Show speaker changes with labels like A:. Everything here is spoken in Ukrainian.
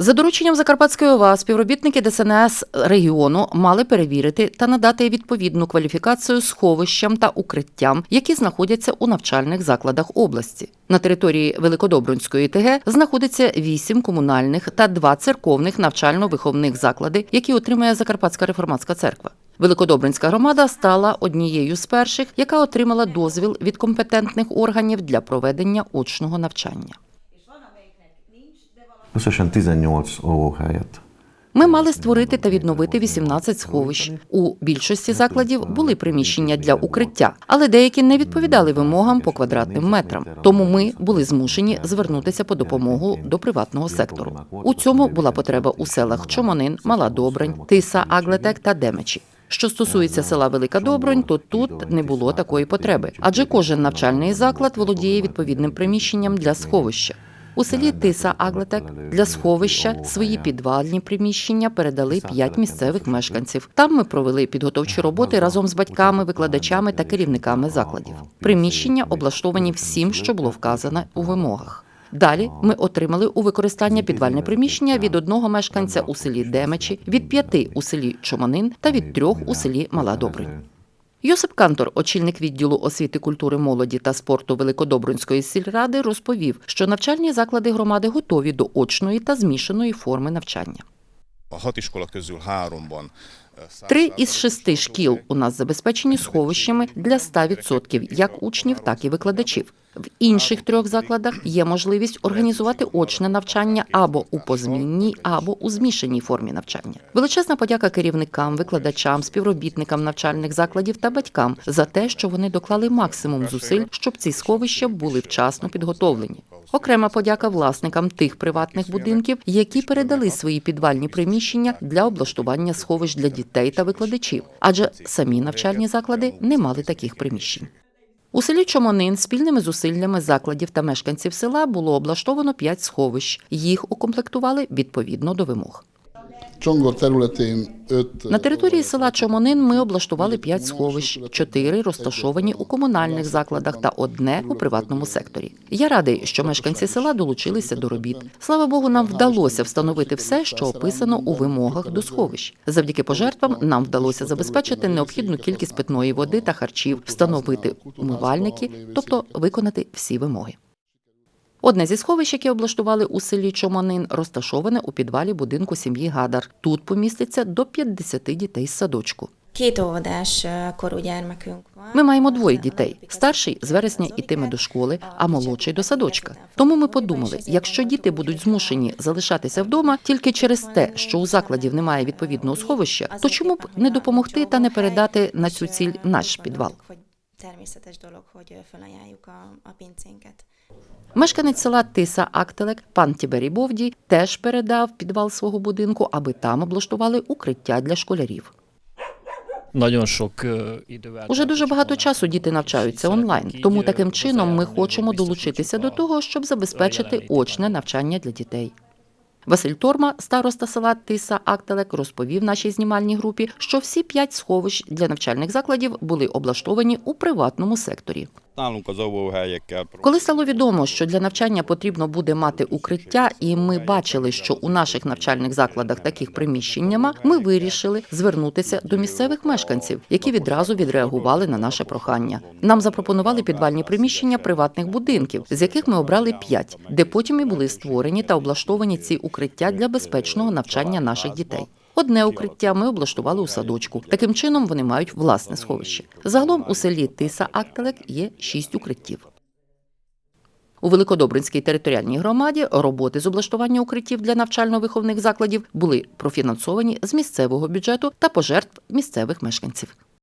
A: За дорученням Закарпатської ОВА співробітники ДСНС регіону мали перевірити та надати відповідну кваліфікацію сховищам та укриттям, які знаходяться у навчальних закладах області. На території Великодобрунської ТГ знаходиться вісім комунальних та два церковних навчально-виховних заклади, які отримує Закарпатська реформатська церква. Великодобринська громада стала однією з перших, яка отримала дозвіл від компетентних органів для проведення очного навчання.
B: Összesen 18 óvóhelyet.
A: Ми мали створити та відновити 18 сховищ. У більшості закладів були приміщення для укриття, але деякі не відповідали вимогам по квадратним метрам. Тому ми були змушені звернутися по допомогу до приватного сектору. У цьому була потреба у селах Чомонин, Мала Добрань, Тиса, Аглетек та Демечі. Що стосується села Велика Добронь, то тут не було такої потреби, адже кожен навчальний заклад володіє відповідним приміщенням для сховища. У селі Тиса Аглетек для сховища свої підвальні приміщення передали п'ять місцевих мешканців. Там ми провели підготовчі роботи разом з батьками, викладачами та керівниками закладів. Приміщення облаштовані всім, що було вказано у вимогах. Далі ми отримали у використання підвальне приміщення від одного мешканця у селі Демечі, від п'яти у селі Чоманин та від трьох у селі Мала Добринь. Йосип Кантор, очільник відділу освіти, культури, молоді та спорту Великодобринської сільради, розповів, що навчальні заклади громади готові до очної та змішаної форми навчання.
C: Ö,
A: Три із шести шкіл у нас забезпечені сховищами для 100% як учнів, так і викладачів. В інших трьох закладах є можливість організувати очне навчання або у позмінній, або у змішаній формі навчання. Величезна подяка керівникам, викладачам, співробітникам навчальних закладів та батькам за те, що вони доклали максимум зусиль, щоб ці сховища були вчасно підготовлені. Окрема подяка власникам тих приватних будинків, які передали свої підвальні приміщення для облаштування сховищ для дітей та викладачів, адже самі навчальні заклади не мали таких приміщень. У селі Чомонин спільними зусиллями закладів та мешканців села було облаштовано п'ять сховищ. Їх укомплектували відповідно до вимог.
D: Csongor
A: На території села Чомонин ми облаштували п'ять сховищ, чотири розташовані у комунальних закладах та одне у приватному секторі. Я радий, що мешканці села долучилися до робіт. Слава Богу, нам вдалося встановити все, що описано у вимогах до сховищ. Завдяки пожертвам нам вдалося забезпечити необхідну кількість питної води та харчів, встановити умивальники, тобто виконати всі вимоги. Одне зі сховищ, яке облаштували у селі Чоманин, розташоване у підвалі будинку сім'ї Гадар. Тут поміститься до 50 дітей з садочку.
E: Van.
A: Ми маємо двоє дітей. Старший з вересня йтиме до школи, а молодший до садочка. Тому ми подумали, якщо діти будуть змушені залишатися вдома тільки через те, що у закладів немає відповідного сховища, то чому б не допомогти та не передати на цю ціль наш підвал?
E: Természetes dolog, hogy felajánljuk a, a pincénket.
A: Мешканець села Тиса Актелек, пан Тібері Бовдій, теж передав підвал свого будинку, аби там облаштували укриття для школярів.
F: Nagyon sok е.
A: Уже дуже багато часу діти навчаються онлайн, тому таким чином ми хочемо долучитися до того, щоб забезпечити очне навчання для дітей. Василь Торма, староста села Тиса Актелек, розповів нашій знімальній групі, що всі п'ять сховищ для навчальних закладів були облаштовані у приватному секторі. Коли стало відомо, що для навчання потрібно буде мати укриття, і ми бачили, що у наших навчальних закладах таких приміщень нема, ми вирішили звернутися до місцевих мешканців, які відразу відреагували на наше прохання. Нам запропонували підвальні приміщення приватних будинків, з яких ми обрали п'ять, де потім і були створені та облаштовані ці укриття для безпечного навчання наших дітей. Одне укриття ми облаштували у садочку. Таким чином вони мають власне сховище. Загалом у селі Тиса Актелек є шість укриттів. У Великодобринській територіальній громаді роботи з облаштування укриттів для навчально-виховних закладів були профінансовані з місцевого бюджету та пожертв місцевих мешканців.